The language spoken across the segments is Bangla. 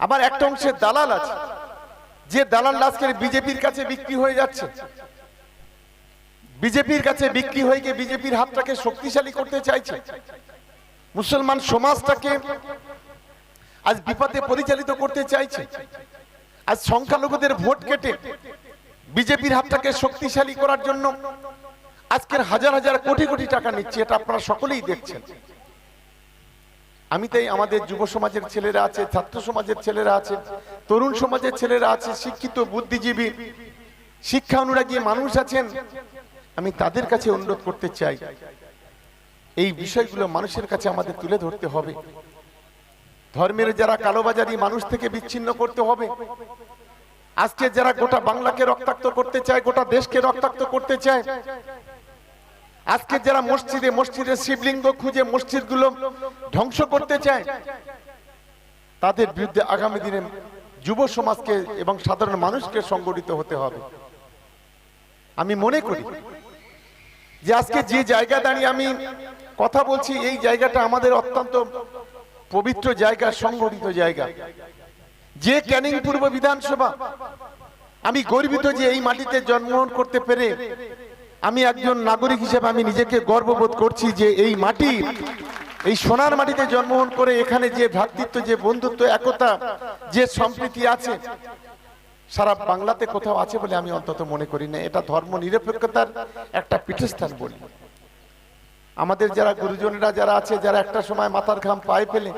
আবার একটা অংশের দালাল আছে। যে দালাল আজকের বিজেপির কাছে বিক্রি হয়ে যাচ্ছে। বিজেপির কাছে বিক্রি হয়ে গিয়ে বিজেপির হাতটাকে শক্তিশালী করতে চাইছে। মুসলমান সমাজটাকে আজ বিপদে পরিচালিত করতে চাইছে। আজ সংখ্যালঘুদের ভোট কেটে বিজেপির হাতটাকে শক্তিশালী করার জন্য আজকের হাজার হাজার কোটি কোটি টাকা নিচ্ছে, এটা আপনারা সকলেই দেখছেন। আমি তাই আমাদের যুব সমাজের ছেলেরা আছে, ছাত্র সমাজের ছেলেরা আছে, তরুণ সমাজের ছেলেরা আছে, শিক্ষিত, বুদ্ধিজীবী শিক্ষা অনুরাগী মানুষ আছেন। আমি তাদের কাছে অনুরোধ করতে চাই, এই বিষয়গুলো মানুষের কাছে আমাদের তুলে ধরতে হবে। ধর্মের যারা কালোবাজারি মানুষ থেকে বিচ্ছিন্ন করতে হবে, আজকে যারা গোটা বাংলাকে রক্তাক্ত করতে চায়, গোটা দেশকে রক্তাক্ত করতে চায় আজকে যারা মসজিদে মসজিদে শিবলিঙ্গ খুঁজে মসজিদগুলো ধ্বংস করতে চায়, তাদের বিরুদ্ধে আগামী দিনে যুব সমাজকে এবং সাধারণ মানুষকে সংগঠিত হতে হবে। আমি মনে করি যে আজকে যে জায়গা দাঁড়িয়ে আমি কথা বলছি, এই জায়গাটা আমাদের অত্যন্ত পবিত্র জায়গা, সংগঠিত জায়গা। যে ক্যানিং পূর্ব বিধানসভা, আমি গর্বিত যে এই মাটিতে জন্মগ্রহণ করতে পেরে আমি একজন নাগরিক হিসেবে আমি নিজেকে গর্ববোধ করছি যে এই মাটি, এই সোনার মাটিতে জন্মগ্রহণ করে এখানে যে ভ্রাতৃত্ব, যে বন্ধুত্ব, একতা, যে সম্প্রীতি আছে, সারা বাংলাতে কোথাও আছে বলে আমি অন্তত মনে করি না। এটা ধর্ম নিরপেক্ষতার একটা পীঠস্থান বলি। আমাদের যারা গুরুজনেরা যারা আছে, যারা একটা সময় মাথার ঘাম পায়ে ফেলে,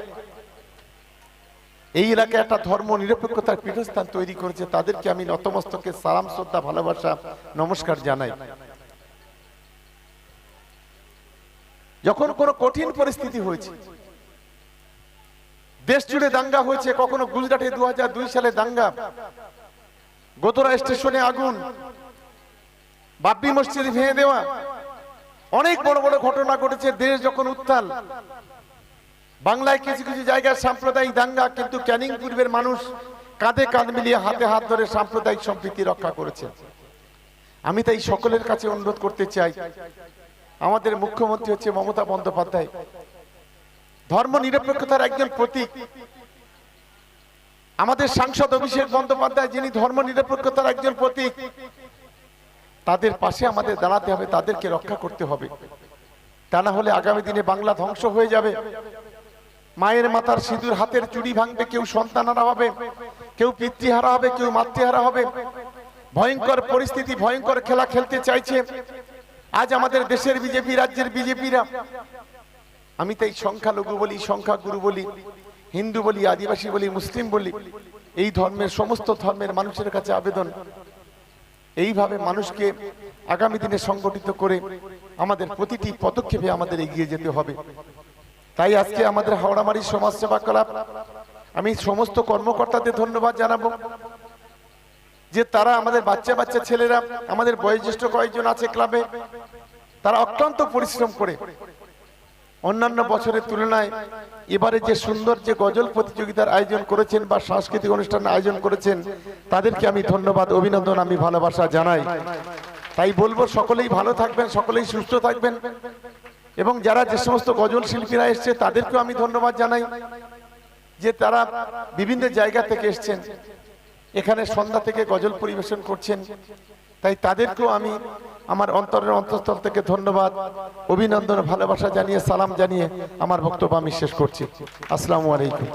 এই এলাকায় একটা ধর্ম নিরপেক্ষতার পীঠস্থান তৈরি করেছে, তাদেরকে আমি নতমস্তকে সালাম, শ্রদ্ধা, ভালোবাসা, নমস্কার জানাই। যখন কোনো কঠিন পরিস্থিতি হয়েছে, দেশ জুড়ে দাঙ্গা হয়েছে, কখনো গুজরাটে দুই হাজার দুই সালে দাঙ্গা গোতরা স্টেশনে আগুন বাব্বি মসজিদ ভেঙে দেওয়া, অনেক বড় বড় ঘটনা ঘটেছে, দেশ যখন উত্তাল, বাংলায় কিছু কিছু জায়গায় সাম্প্রদায়িক দাঙ্গা, কিন্তু ক্যানিং পূর্বের মানুষ কাঁধে কাঁধ মিলিয়ে হাতে হাত ধরে সাম্প্রদায়িক সম্প্রীতি রক্ষা করেছে। আমি তাই সকলের কাছে অনুরোধ করতে চাই আমাদের মুখ্যমন্ত্রী হচ্ছে মমতা বন্দ্যোপাধ্যায়। ধর্ম নিরপেক্ষতার একজন প্রতীক। আমাদের সাংসদ অভিষেক বন্দ্যোপাধ্যায়, যিনি ধর্ম নিরপেক্ষতার একজন প্রতীক, তাদের পাশে আমাদের দাঁড়াতে হবে, তাদেরকে রক্ষা করতে হবে। তা না হলে আগামী দিনে বাংলা ধ্বংস হয়ে যাবে। মায়ের মাথার সিঁদুর হাতের চুড়ি ভাঙবে, কেউ সন্তানহারা হবে, কেউ পিতৃহারা হবে, কেউ মাতৃহারা হবে। ভয়ঙ্কর পরিস্থিতি, ভয়ঙ্কর খেলা খেলতে চাইছে। আজ আমাদের দেশের বিজেপি, রাজ্যের বিজেপিরা, আমি তাই সংখ্যালঘু বলি, সংখ্যাগুরু বলি, হিন্দু বলি, আদিবাসী বলি, মুসলিম বলি, এই ধর্মের সমস্ত ধর্মের মানুষের কাছে আবেদন। এইভাবে মানুষকে আগামী দিনে সংগঠিত করে আমাদের প্রতিটি পদক্ষেপে আমাদের এগিয়ে যেতে হবে। তাই আজকে আমাদের হাওড়ামারি সমাজ সেবা ক্লাব, আমি সমস্ত কর্মকর্তাদের ধন্যবাদ জানাব। যে তারা আমাদের বাচ্চা বাচ্চা ছেলেরা, আমাদের বয়োজ্যেষ্ঠ কয়েকজন আছে ক্লাবে, তারা অক্লান্ত পরিশ্রম করে। অন্যান্য বছরের তুলনায় এবারে যে সুন্দর যে গজল প্রতিযোগিতার আয়োজন করেছেন বা সাংস্কৃতিক অনুষ্ঠানের আয়োজন করেছেন, তাদেরকে আমি ধন্যবাদ, অভিনন্দন, আমি ভালোবাসা জানাই। তাই বলব, সকলেই ভালো থাকবেন, সকলেই সুস্থ থাকবেন। এবং যারা যে সমস্ত গজল শিল্পীরা এসছে, তাদেরকেও আমি ধন্যবাদ জানাই যে তারা বিভিন্ন জায়গা থেকে এসছেন। এখানে সন্ধ্যা থেকে গজল পরিবেশন করছেন। তাই তাদেরকেও আমি আমার অন্তরের অন্তঃস্থল থেকে ধন্যবাদ, অভিনন্দন, ভালোবাসা জানিয়ে, সালাম জানিয়ে আমার বক্তব্য আমি শেষ করছি। আসসালামু আলাইকুম।